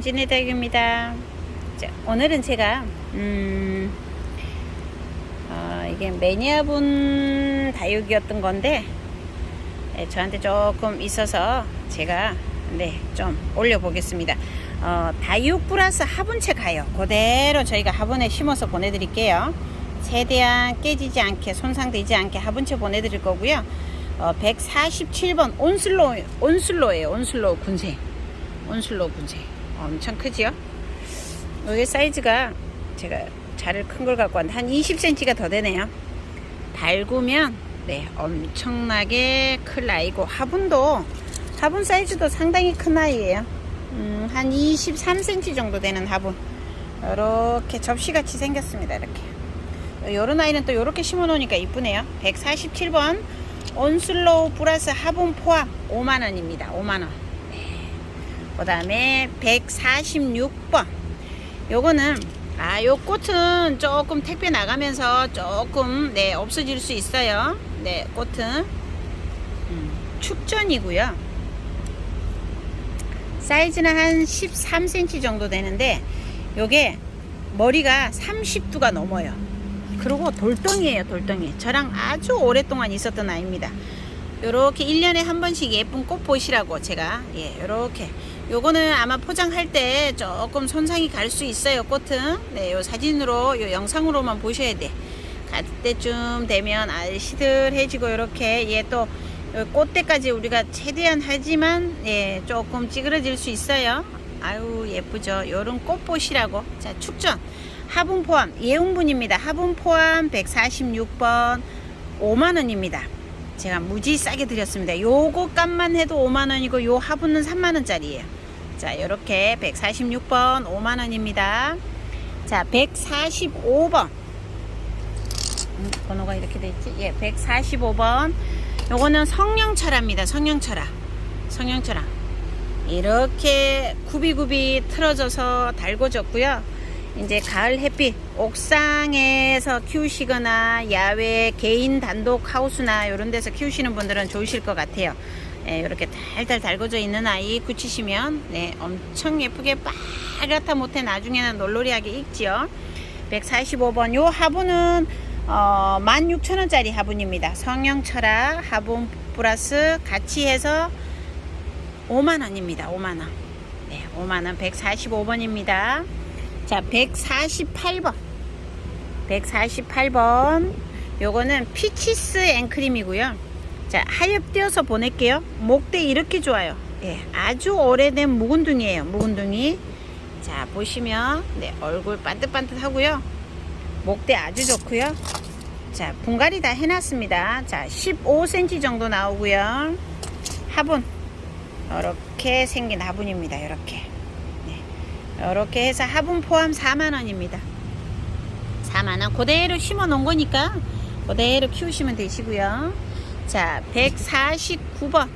다육입니다. 자, 오늘은 제가, 음, 어, 이게 매니아분 다육이었던 건데, 예, 저한테 조금 있어서 제가, 네, 좀 올려보겠습니다. 어, 다육 플러스 화분채 가요. 그대로 저희가 화분에 심어서 보내드릴게요. 최대한 깨지지 않게, 손상되지 않게 화분채 보내드릴 거고요. 어, 147번 온슬로, 온슬로예요. 온슬로 군생. 온슬로 분쇄 엄청 크지요? 여기 사이즈가 제가 자를 큰 걸 갖고 왔는데 한 20cm가 더 되네요. 달구면 네 엄청나게 클 아이고 화분도 화분 사이즈도 상당히 큰 아이예요. 음, 한 23cm 정도 되는 화분. 이렇게 접시같이 생겼습니다. 이렇게. 요런 아이는 또 이렇게 심어 놓으니까 이쁘네요. 147번 온슬로우 플러스 화분 포함 5만원입니다. 5만원. 그 다음에 146번. 요거는 아 요 꽃은 조금 택배 나가면서 조금 네 없어질 수 있어요. 네 꽃은. 음, 축전이고요. 사이즈는 한 13cm 정도 되는데 요게 머리가 30두가 넘어요. 그리고 돌덩이에요 돌덩이. 저랑 아주 오랫동안 있었던 아이입니다. 요렇게 1년에 한 번씩 예쁜 꽃 보시라고 제가 예 요렇게 요거는 아마 포장할 때 조금 손상이 갈 수 있어요 꽃은. 네 요 사진으로 요 영상으로만 보셔야 돼 갈 때쯤 되면 알시들해지고 요렇게 예또 꽃대까지 우리가 최대한 하지만 예 조금 찌그러질 수 있어요. 아유 예쁘죠? 요런 꽃 보시라고. 자 축전. 화분 포함. 예웅분입니다. 화분 포함 146번 5만원입니다 제가 무지 싸게 드렸습니다. 요거 값만 해도 5만원이고 요 화분은 3만원짜리예요. 자 요렇게 146번 5만원입니다. 자 145번 음, 번호가 이렇게 돼있지? 예 145번 요거는 성령철합니다. 성령철화 성령철화 이렇게 굽이굽이 틀어져서 달궈졌고요. 이제 가을 햇빛 옥상에서 키우시거나 야외 개인 단독 하우스나 이런 데서 키우시는 분들은 좋으실 것 같아요. 예, 이렇게 달달 달궈져 있는 아이 굳히시면 네, 엄청 예쁘게 빨갛다 못해 나중에는 놀놀이하게 익지요. 145번 요 화분은 어, 16,000원짜리 화분입니다. 성형철학 화분 플러스 같이 해서 5만원입니다. 5만원. 네, 5만원 145번입니다. 자, 148번. 148번. 요거는 피치스 앵크림이고요. 자, 하엽 띄어서 보낼게요. 목대 이렇게 좋아요. 예, 아주 오래된 묵은둥이에요. 묵은둥이. 자, 보시면 네, 얼굴 반듯반듯 하고요. 목대 아주 좋고요. 자, 분갈이 다 해놨습니다. 자, 15cm 정도 나오고요. 화분. 이렇게 생긴 화분입니다. 이렇게. 이렇게 해서 화분 포함 4만원입니다. 4만원. 그대로 심어 놓은 거니까 그대로 키우시면 되시고요. 자 149번.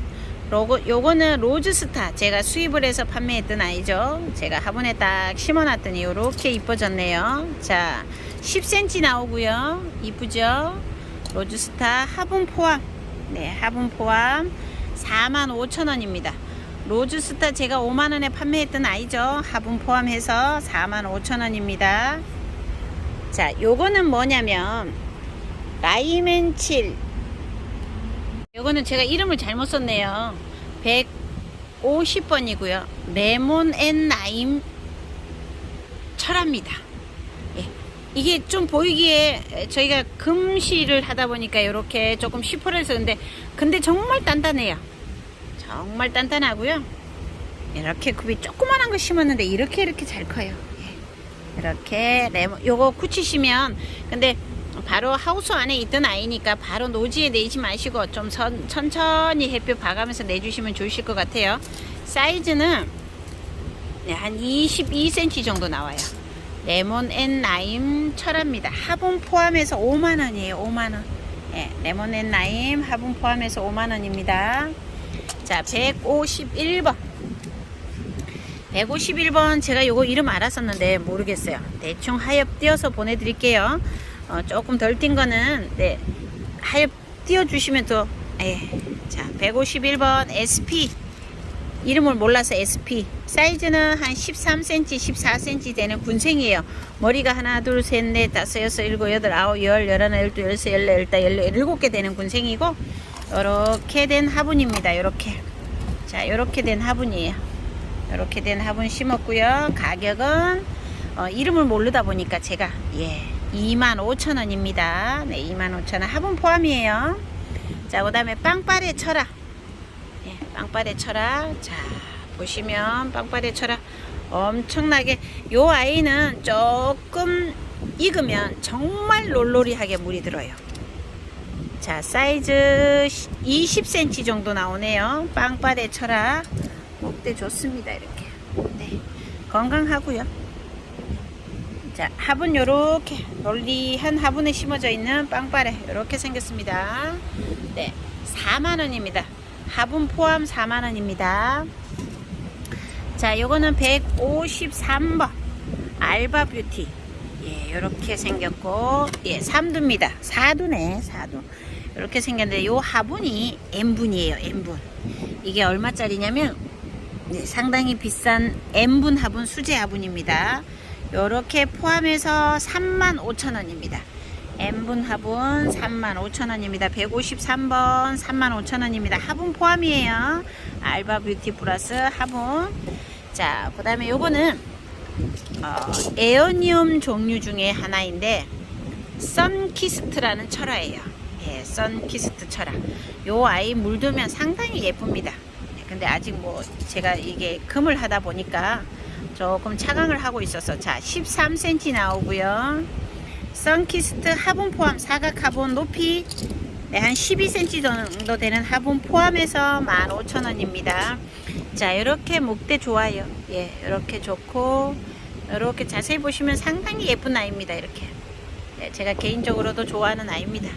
로고, 요거는 로즈스타. 제가 수입을 해서 판매했던 아이죠. 제가 화분에 딱 심어 놨더니 이렇게 이뻐졌네요. 자 10cm 나오고요. 이쁘죠? 로즈스타 화분 포함. 네 화분 포함 45,000원입니다 로즈스타 제가 5만원에 판매했던 아이죠. 화분 포함해서 45,000원입니다. 자 요거는 뭐냐면 라이멘칠. 요거는 제가 이름을 잘못 썼네요. 150번이고요. 레몬 앤 라임 철합니다. 예. 이게 좀 보이기에 저희가 금시를 하다 보니까 이렇게 조금 시퍼해서 근데 근데 정말 단단해요 정말 단단하고요. 이렇게 굽이 조그만한 거 심었는데 이렇게 이렇게 잘 커요. 예. 이렇게 레몬 요거 굳히시면 근데 바로 하우스 안에 있던 아이니까 바로 노지에 내지 마시고 좀 선, 천천히 햇볕 봐가면서 내주시면 좋으실 것 같아요. 사이즈는 네, 한 22cm 정도 나와요. 레몬 앤 라임 철합니다. 화분 포함해서 5만원이에요. 5만원. 예, 레몬 앤 라임 화분 포함해서 5만원입니다. 자, 151번. 151번 제가 요거 이름 알았었는데 모르겠어요. 대충 하엽 띄어서 보내드릴게요. 어, 조금 덜 띈 거는 네 하엽 띄워주시면 더 예. 자 151번 SP 이름을 몰라서 SP 사이즈는 한 13cm 14cm 되는 군생이에요 머리가 하나 둘셋넷 다섯 여섯 일곱 여덟 아홉 열 열하나 열두 열세 열네 열다 열네 일곱 개 되는 군생이고 요렇게 된 화분입니다. 요렇게. 자 요렇게 된 화분이에요. 요렇게 된 화분 심었고요. 가격은 어, 이름을 모르다 보니까 제가 예 25,000원입니다. 네 25,000원. 화분 포함이에요. 자 그 다음에 빵빠레 철학. 예, 빵빠레 철학. 자 보시면 빵빠레 철학 엄청나게 요 아이는 조금 익으면 정말 롤로리하게 물이 들어요 자 사이즈 20cm 정도 나오네요. 빵빠레 철학 목대 좋습니다 이렇게. 네 건강하고요. 자 화분 요렇게 롤리한 화분에 심어져 있는 빵빠레 요렇게 생겼습니다. 네 4만원입니다. 화분 포함 4만원입니다. 자 요거는 153번. 알바 뷰티. 예 요렇게 생겼고 예 3두입니다. 4두네 4두 이렇게 생겼는데 요 화분이 N분이에요 N분. 이게 얼마짜리냐면 네, 상당히 비싼 N분 화분 수제 화분입니다. 요렇게 포함해서 35,000원입니다. N분 화분 35,000원입니다. 153번 35,000원입니다. 화분 포함이에요. 알바 뷰티 플러스 화분. 자 그 다음에 요거는 어, 에어니움 종류 중에 하나인데 선키스트라는 철화예요 예, 선키스트 철화 요 아이 물들면 상당히 예쁩니다. 네, 근데 아직 뭐 제가 이게 금을 하다 보니까 조금 차강을 하고 있어서 자 13cm 나오고요. 선키스트 화분 포함 사각 화분 높이 네, 한 12cm 정도 되는 화분 포함해서 15,000원입니다. 자 이렇게 목대 좋아요. 예 이렇게 좋고 이렇게 자세히 보시면 상당히 예쁜 아이입니다 이렇게. 예, 제가 개인적으로도 좋아하는 아이입니다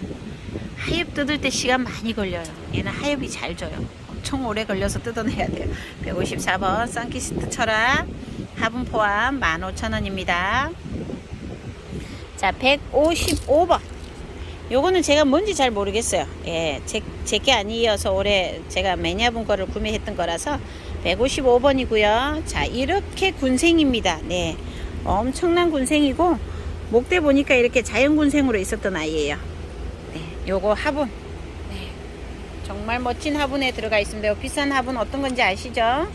하엽 뜯을 때 시간 많이 걸려요. 얘는 하엽이 잘 져요. 엄청 오래 걸려서 뜯어내야 돼요. 154번 선키스트 철학 화분 포함 15,000원입니다. 자 155번. 요거는 제가 뭔지 잘 모르겠어요. 예, 제게 아니어서 올해 제가 매니아분 거를 구매했던 거라서 155번이고요. 자 이렇게 군생입니다. 네 엄청난 군생이고 목대 보니까 이렇게 자연 군생으로 있었던 아이예요. 네 요거 화분 네, 정말 멋진 화분에 들어가 있습니다 요 비싼 화분 어떤 건지 아시죠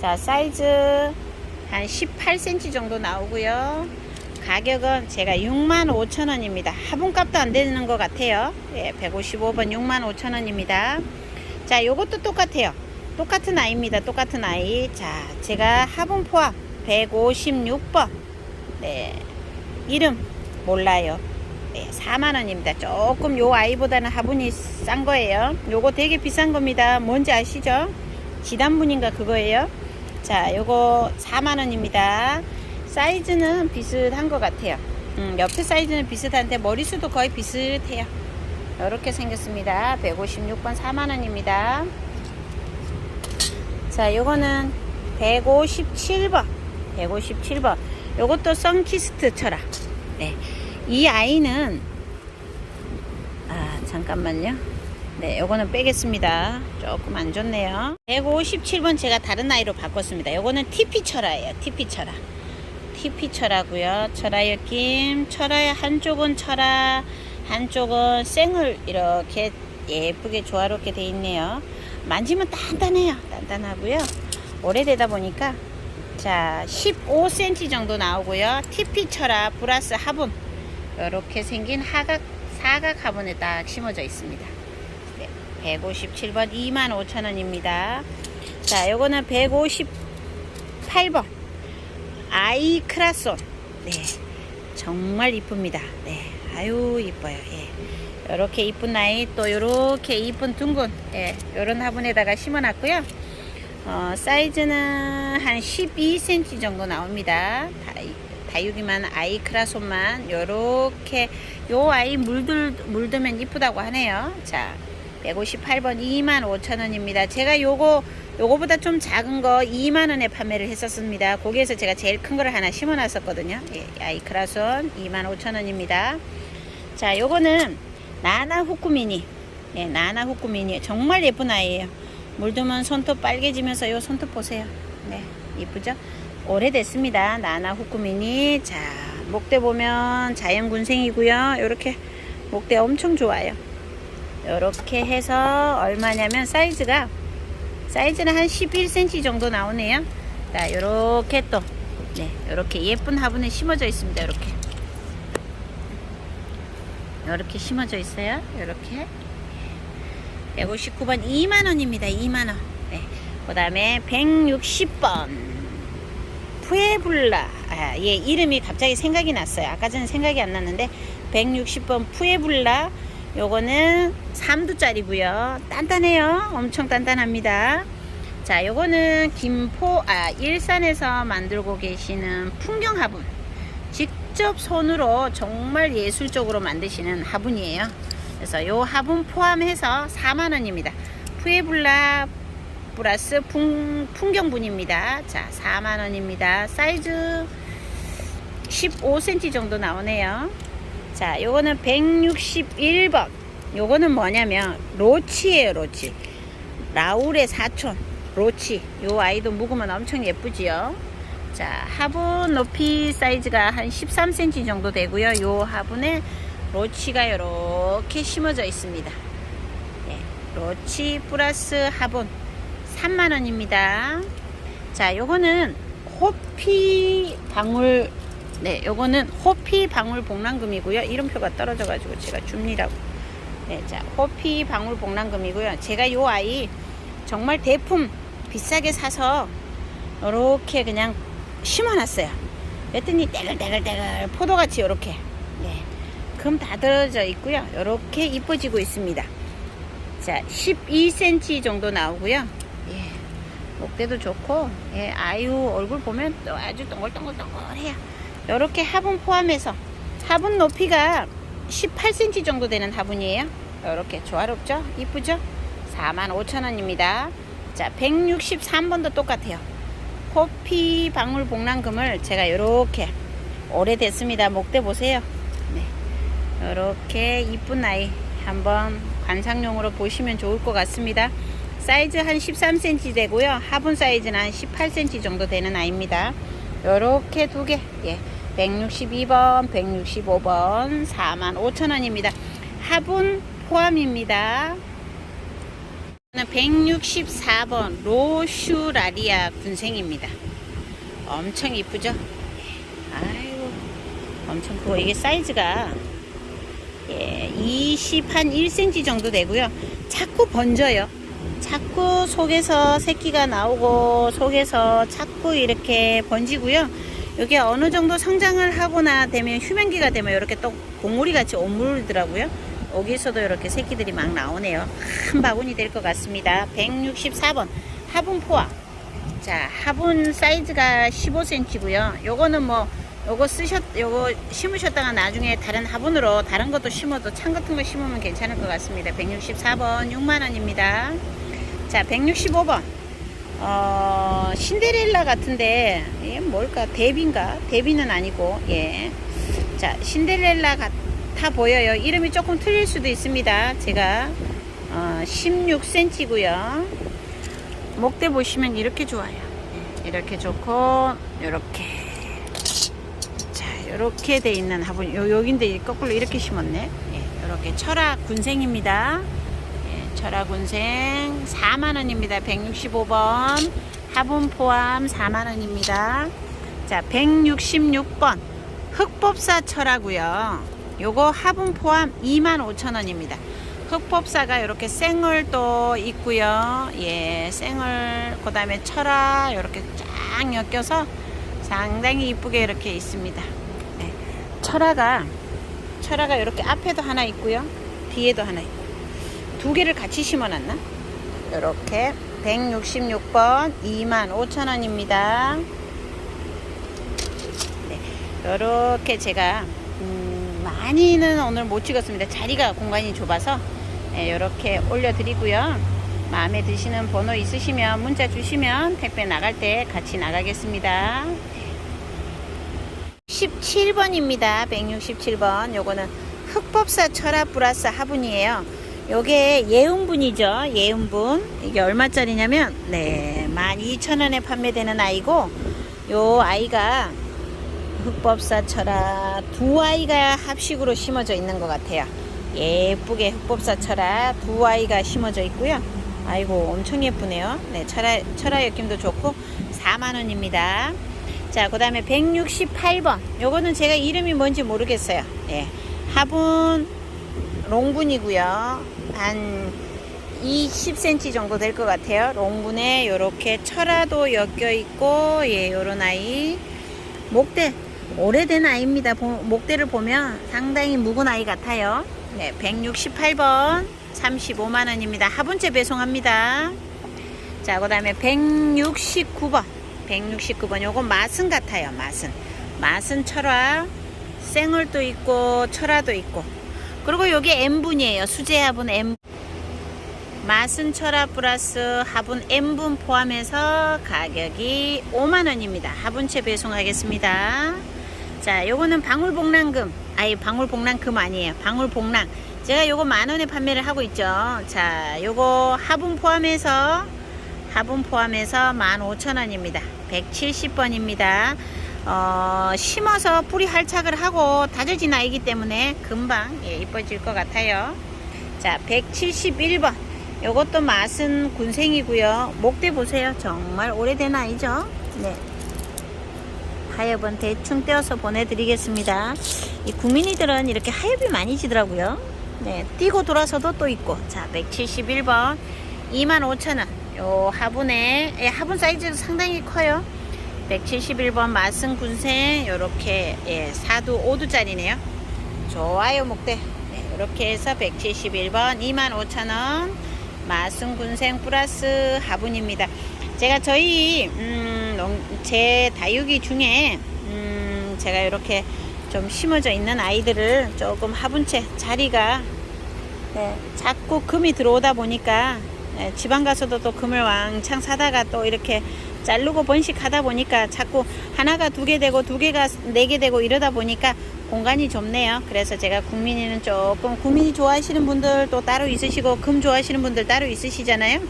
자 사이즈 한 18cm 정도 나오고요 가격은 제가 65,000원입니다. 화분값도 안 되는 것 같아요. 예, 155번 65,000원입니다. 자, 요것도 똑같아요. 똑같은 아이입니다. 똑같은 아이. 자, 제가 화분 포함 156번. 네. 이름 몰라요. 네, 4만원입니다. 조금 요 아이보다는 화분이 싼 거예요. 요거 되게 비싼 겁니다. 뭔지 아시죠? 지단분인가 그거예요. 자, 요거 4만원입니다. 사이즈는 비슷한 것 같아요. 음, 옆에 사이즈는 비슷한데 머리수도 거의 비슷해요. 이렇게 생겼습니다. 156번 4만원입니다. 자, 요거는 157번. 157번. 요것도 선키스트 철학. 네. 이 아이는, 아, 잠깐만요. 네, 요거는 빼겠습니다. 조금 안 좋네요. 157번 제가 다른 아이로 바꿨습니다. 요거는 TP 철화예요. TP 철화. 철화고요. 철화의 김, 철화의 한쪽은 철화, 한쪽은 생을 이렇게 예쁘게 조화롭게 돼 있네요. 만지면 단단해요. 단단하고요. 오래되다 보니까 자 15cm 정도 나오고요. TP 철화 플러스 화분 이렇게 생긴 하각 사각 화분에 딱 심어져 있습니다. 네, 157번 25,000원입니다. 자, 요거는 158번. 아이 크라손. 네. 정말 이쁩니다. 네. 아유, 이뻐요. 예. 요렇게 이쁜 아이, 또 요렇게 이쁜 둥근, 예. 요런 화분에다가 심어 놨고요. 어, 사이즈는 한 12cm 정도 나옵니다. 다이, 다육이만 아이 크라손만 요렇게 요 아이 물들 물들면 이쁘다고 하네요. 자, 158번 25,000원입니다. 제가 요거 요거보다 좀 작은 거 2만원에 판매를 했었습니다. 거기에서 제가 제일 큰 거를 하나 심어 놨었거든요. 예, 아이 크라손 25,000원입니다. 자, 요거는 나나 후쿠미니. 예, 나나 후쿠미니. 정말 예쁜 아이예요. 물두면 손톱 빨개지면서 요 손톱 보세요. 네, 이쁘죠? 오래됐습니다. 나나 후쿠미니. 자, 목대 보면 자연군생이고요. 요렇게 목대 엄청 좋아요. 요렇게 해서 얼마냐면 사이즈가 사이즈는 한 11cm 정도 나오네요. 자, 요렇게 또 네, 요렇게 예쁜 화분에 심어져 있습니다. 요렇게. 요렇게 심어져 있어요. 요렇게. 159번 2만 원입니다. 2만 원. 네. 그 다음에 160번. 푸에블라. 아, 얘 이름이 갑자기 생각이 났어요. 아까 전에 생각이 안 났는데, 160번 푸에블라. 요거는 3두짜리고요 단단해요. 엄청 단단합니다. 자, 요거는 김포, 아, 일산에서 만들고 계시는 풍경 화분. 직접 손으로 정말 예술적으로 만드시는 화분이에요. 그래서 요 화분 포함해서 4만원입니다. 푸에블라 플러스 풍, 풍경분입니다. 자, 4만원입니다. 사이즈 15cm 정도 나오네요. 자, 요거는 161번. 요거는 뭐냐면, 로치예요, 로치. 라울의 사촌, 로치. 요 아이도 묵으면 엄청 예쁘지요. 자, 화분 높이 사이즈가 한 13cm 정도 되고요. 요 화분에 로치가 이렇게 심어져 있습니다. 네, 로치 플러스 화분 3만원입니다. 자, 요거는 호피 방울, 네, 요거는 호피 방울 복랑금이고요. 이름표가 떨어져 가지고 제가 줍니라고. 네, 자, 호피 방울 복랑금이고요. 제가 요 아이 정말 대품 비싸게 사서 이렇게 그냥 심어놨어요. 그랬더니 떼글떼글떼글 포도같이 이렇게 네, 금 다 들어져 있고요. 이렇게 이뻐지고 있습니다. 자, 12cm 정도 나오고요. 예, 목대도 좋고, 예, 아유 얼굴 보면 또 아주 동글동글동글해요. 이렇게 화분 포함해서 화분 높이가 18cm 정도 되는 화분이에요. 이렇게 조화롭죠? 이쁘죠? 45,000원입니다. 자, 163번도 똑같아요. 호피 방울 복랑금을 제가 이렇게 오래됐습니다. 목대 보세요. 네. 이렇게 이쁜 아이 한번 관상용으로 보시면 좋을 것 같습니다. 사이즈 한 13cm 되고요. 화분 사이즈는 한 18cm 정도 되는 아이입니다. 이렇게 두 개. 예. 162번, 165번, 45,000원입니다. 화분 포함입니다. 164번 로슈라리아 군생입니다. 엄청 이쁘죠? 아이고 엄청 크고 이게 사이즈가 예, 20 한 1cm 정도 되고요. 자꾸 번져요. 자꾸 속에서 새끼가 나오고 속에서 자꾸 이렇게 번지고요. 이게 어느 정도 성장을 하거나 되면 휴면기가 되면 이렇게 또 봉우리 같이 오물더라고요. 여기서도 이렇게 새끼들이 막 나오네요. 한 바구니 될 것 같습니다. 164번 화분 포화. 자, 화분 사이즈가 15cm고요. 요거는 뭐 요거 쓰셨 요거 심으셨다가 나중에 다른 화분으로 다른 것도 심어도 창 같은 거 심으면 괜찮을 것 같습니다. 164번 6만 원입니다. 자, 165번. 어, 신데렐라 같은데 이게 뭘까? 데비인가? 데비는 아니고 예. 자, 신데렐라 같아 보여요. 이름이 조금 틀릴 수도 있습니다. 제가 어, 16cm고요. 목대 보시면 이렇게 좋아요. 예, 이렇게 좋고 이렇게 자, 이렇게 돼 있는 화분 요 여긴데 거꾸로 이렇게 심었네. 예, 이렇게 철학 군생입니다. 예, 철학 군생 4만 원입니다. 165번 화분 포함 4만 원입니다. 자, 166번 흑법사 철하고요. 요거 화분 포함 25,000원입니다. 흑법사가 이렇게 생얼도 있고요. 예, 생얼 그다음에 철화 이렇게 쫙 엮여서 상당히 이쁘게 이렇게 있습니다. 네. 철화가 철화가 이렇게 앞에도 하나 있고요. 뒤에도 하나 있고. 두 개를 같이 심어 놨나? 이렇게 166번 25,000원입니다. 네. 이렇게 제가 음, 많이는 오늘 못 찍었습니다. 자리가 공간이 좁아서 이렇게 올려드리고요. 마음에 드시는 번호 있으시면 문자 주시면 택배 나갈 때 같이 나가겠습니다. 17번입니다. 167번. 요거는 흑법사 철화 플러스 화분이에요. 요게 예은분이죠. 예은분. 이게 얼마짜리냐면, 네, 12,000원에 판매되는 아이고, 요 아이가 흑법사철아 두 아이가 합식으로 심어져 있는 것 같아요. 예쁘게 흑법사철아 두 아이가 심어져 있고요. 아이고 엄청 예쁘네요. 네, 철화, 철화 엮임도 좋고 4만원입니다. 자, 그 다음에 168번. 요거는 제가 이름이 뭔지 모르겠어요. 네, 화분 롱분이고요. 한 20cm 정도 될 것 같아요. 롱분에 요렇게 철화도 엮여 있고, 예, 요런 아이. 목대. 오래된 아이입니다. 보- 목대를 보면 상당히 묵은 아이 같아요. 네, 168번 35만 원입니다. 화분째 배송합니다. 자, 그 다음에 169번. 169번. 요건 맛은 같아요. 맛은. 맛은 철화. 생얼도 있고, 철화도 있고. 그리고 요게 M분이에요. 수제 화분 M. 맛은 철화 플러스 화분 M분 포함해서 가격이 5만원입니다. 화분채 배송하겠습니다. 자, 요거는 방울복랑금. 아니, 방울복랑금 아니에요. 방울복랑. 제가 요거 만원에 판매를 하고 있죠. 자, 요거 화분 포함해서, 화분 포함해서 15,000원입니다. 170번입니다. 어, 심어서 뿌리 활착을 하고 다져진 아이기 때문에 금방 예, 이뻐질 것 같아요. 자, 171번. 요것도 맛은 군생이고요. 목대 보세요. 정말 오래된 아이죠. 네. 하엽은 대충 떼어서 보내드리겠습니다. 이 국민이들은 이렇게 하엽이 많이 지더라고요. 네, 뛰고 돌아서도 또 있고. 자, 171번 25,000원. 요 화분에 예, 화분 사이즈도 상당히 커요. 171번 맛은 군생 요렇게 예, 4두 5두짜리네요. 좋아요 목대. 네, 이렇게 해서 171번 25,000원. 맛은 군생 플러스 화분입니다. 제가 저희 음, 농- 제 다육이 중에 음, 제가 이렇게 좀 심어져 있는 아이들을 조금 화분채 자리가 네, 자꾸 금이 들어오다 보니까 네, 지방 가서도 또 금을 왕창 사다가 또 이렇게 자르고 번식하다 보니까 자꾸 하나가 두 개 되고 두 개가 네 개 되고 이러다 보니까 공간이 좁네요. 그래서 제가 국민이는 조금 국민이 좋아하시는 분들 또 따로 있으시고 금 좋아하시는 분들 따로 있으시잖아요.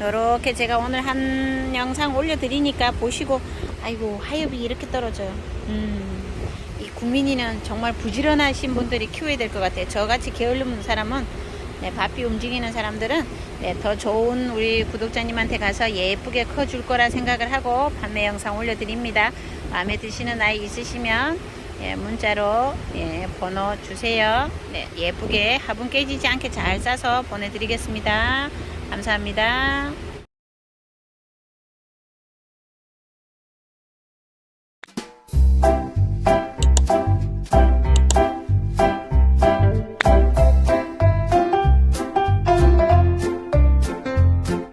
이렇게 제가 오늘 한 영상 올려드리니까 보시고 아이고 하엽이 이렇게 떨어져요. 음, 이 국민이는 정말 부지런하신 분들이 키워야 될 것 같아요. 저같이 게으른 사람은 네, 바삐 움직이는 사람들은 네, 더 좋은 우리 구독자님한테 가서 예쁘게 커 줄 거라 생각을 하고 판매 영상 올려드립니다. 마음에 드시는 아이 있으시면 예, 문자로 예, 번호 주세요. 네, 예쁘게 화분 깨지지 않게 잘 싸서 보내드리겠습니다. 감사합니다.